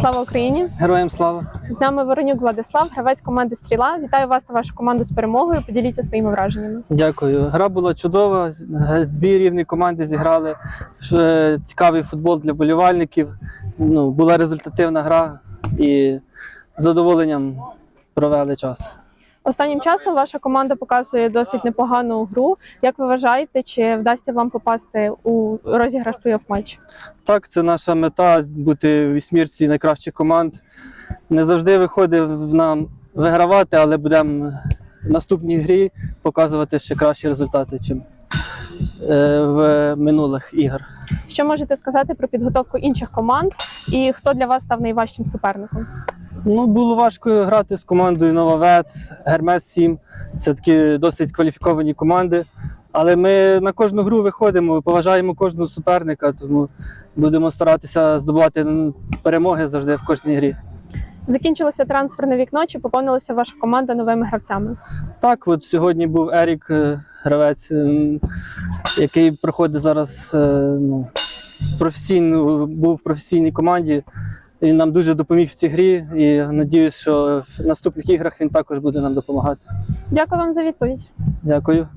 Слава Україні! Героям слава! З нами Воронюк Владислав, гравець команди Стріла. Вітаю вас та вашу команду з перемогою. Поділіться своїми враженнями. Дякую. Гра була чудова. Дві рівні команди зіграли. Цікавий футбол для болівальників. Ну, була результативна гра і з задоволенням провели час. Останнім часом ваша команда показує досить непогану гру. Як ви вважаєте, чи вдасться вам попасти у розіграш плей-офф матч? Так, це наша мета бути в вісьмірці найкращих команд. Не завжди виходить нам вигравати, але будемо в наступній грі показувати ще кращі результати, ніж в минулих іграх. Що можете сказати про підготовку інших команд і хто для вас став найважчим суперником? Ну, було важко грати з командою Нововет, Гермес 7. Це такі досить кваліфіковані команди. Але ми на кожну гру виходимо, поважаємо кожного суперника, тому будемо старатися здобувати перемоги завжди в кожній грі. Закінчилося трансферне вікно. Чи поповнилася ваша команда новими гравцями? Так, от сьогодні був Ерік, е, гравець, який проходить зараз е, ну, професійну, був в професійній команді. Він нам дуже допоміг в цій грі і надіюсь, що в наступних іграх він також буде нам допомагати. Дякую вам за відповідь. Дякую.